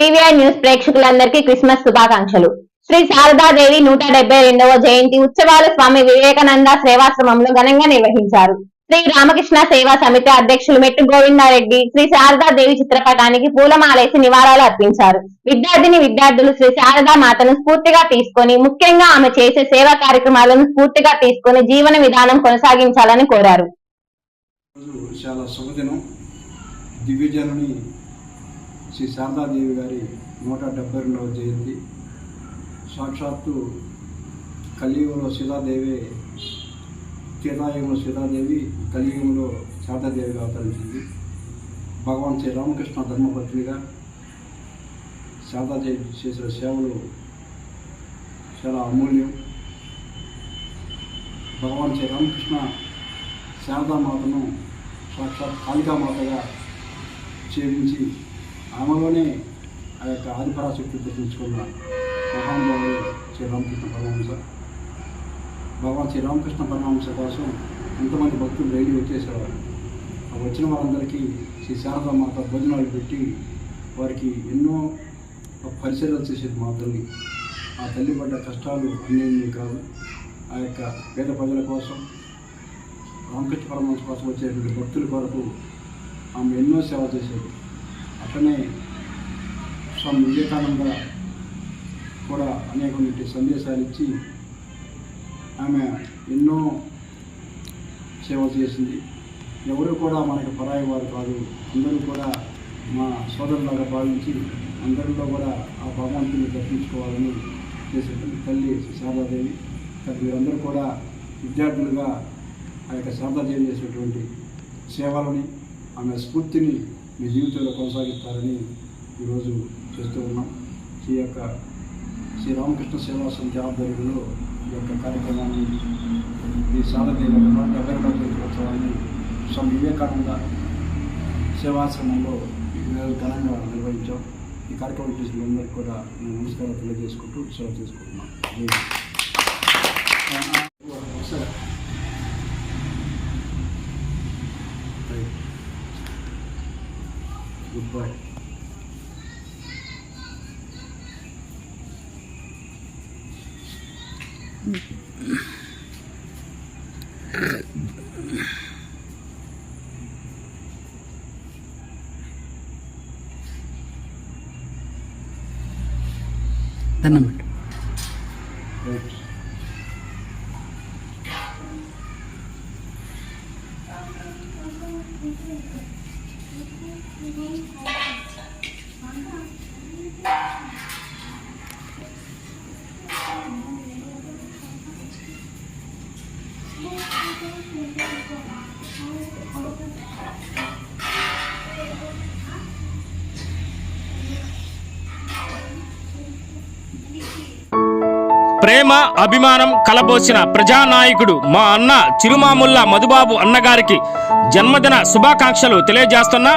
PVR news ప్రేక్షకులందరికీ Christmas శుభాకాంక్షలు. శ్రీ శారదాదేవి నూట డెబ్బై రెండవ జయంతి ఉత్సవాలు స్వామి వివేకానంద సేవాశ్రమంలో ఘనంగా నిర్వహించారు. శ్రీ రామకృష్ణ సేవా సమితి అధ్యక్షులు మెట్టు గోవిందారెడ్డి శ్రీ శారదాదేవి చిత్రపటానికి పూలమాలేసి నివాళులు అర్పించారు. విద్యార్థిని విద్యార్థులు శ్రీ శారదా మాతను స్ఫూర్తిగా తీసుకొని ముఖ్యంగా ఆమె చేసే సేవా కార్యక్రమాలను స్ఫూర్తిగా తీసుకొని జీవన విధానం కొనసాగించాలని కోరారు. చాలా శుభదినం. దివ్యజనుని శ్రీ శారదాదేవి గారి నూట డెబ్బై రెండవ జయంతి. సాక్షాత్తు కలియుగంలో సీతాదేవి త్రేతాయుగంలో సీతాదేవి కలియుగంలో శారదాదేవిగా అవతరించింది భగవాన్ శ్రీ రామకృష్ణ ధర్మపత్నిగా శారదాదేవి చేసిన సేవలు చాలా అమూల్యం. భగవాన్ శ్రీ రామకృష్ణ శారదామాతను సాక్షాత్ కాళికామాతగా సేవించి ఆమెలోనే ఆ యొక్క ఆదిపరాశక్తి దర్శించుకున్న మహానుభావుడు శ్రీ రామకృష్ణ పరమహంస. భగవాన్ శ్రీ రామకృష్ణ పరమహంస కోసం ఎంతమంది భక్తులు రైలు వచ్చేసేవారు ఆ వచ్చిన వారందరికీ శ్రీ శారదామాత భోజనాలు పెట్టి వారికి ఎన్నో పరిశీలన చేసేది మా తల్లి. ఆ తల్లి పడ్డ కష్టాలు అన్నీ కాదు. ఆ యొక్క పేద ప్రజల కోసం రామకృష్ణ పరమహంస కోసం వచ్చేటువంటి భక్తుల కొరకు ఆమె ఎన్నో సేవ చేసేది. అట్లనే స్వామి వివేకానంద కూడా అనేకటువంటి సందేశాలు ఇచ్చి ఆమె ఎన్నో సేవ చేసింది. ఎవరు కూడా మనకి పరాయి వారు కాదు. అందరూ కూడా మా సోదరులాగా భావించి అందరిలో కూడా ఆ భగవంతుని దర్శించుకోవాలని చేసేటువంటి తల్లి శారదాదేవి. కాబట్టి మీరందరూ కూడా విద్యార్థులుగా ఆ యొక్క శారదాదేవి చేసేటువంటి సేవలని ఆమె స్ఫూర్తిని మీ జీవితంలో కొనసాగిస్తారని ఈరోజు చేస్తూ ఉన్నాం. ఈ యొక్క శ్రీ రామకృష్ణ సేవా సమితి ఆధ్వర్యంలో ఈ యొక్క కార్యక్రమాన్ని ఈ సాధదేవి యొక్క స్వామి వివేకానంద సేవాశ్రమంలో ఘనంగా నిర్వహించాం. ఈ కార్యక్రమం చేసిన అందరికీ కూడా నేను నమస్కారం తెలియజేసుకుంటూ సేవ చేసుకుంటున్నాను tuyệt vời. തന്നെ ప్రేమ అభిమానం కలబోసిన ప్రజానాయకుడు మా అన్న చిరుమాముల్లా మధుబాబు అన్నగారికి జన్మదిన శుభాకాంక్షలు తెలియజేస్తున్న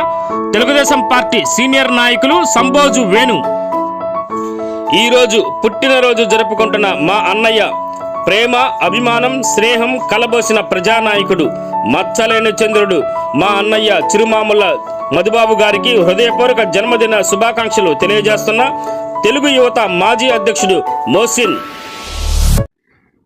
తెలుగుదేశం పార్టీ సీనియర్ నాయకులు సంబోజు వేణు. ఈరోజు పుట్టినరోజు జరుపుకుంటున్న మా అన్నయ్య ప్రేమ అభిమానం స్నేహం కలబోసిన ప్రజానాయకుడు మచ్చలేని చంద్రుడు మా అన్నయ్య చిరుమాముల మధుబాబు గారికి హృదయపూర్వక జన్మదిన శుభాకాంక్షలు తెలియజేస్తున్న తెలుగు యువత మాజీ అధ్యక్షుడు మోసిన్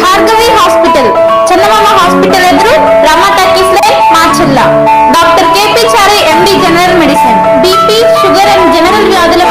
భార్గవి హాస్పిటల్. చందమామ హాస్పిటల్ ఎదురు Rama talkies line Macherla doctor KP Chari MD general medicine. BP sugar and general వ్యాధుల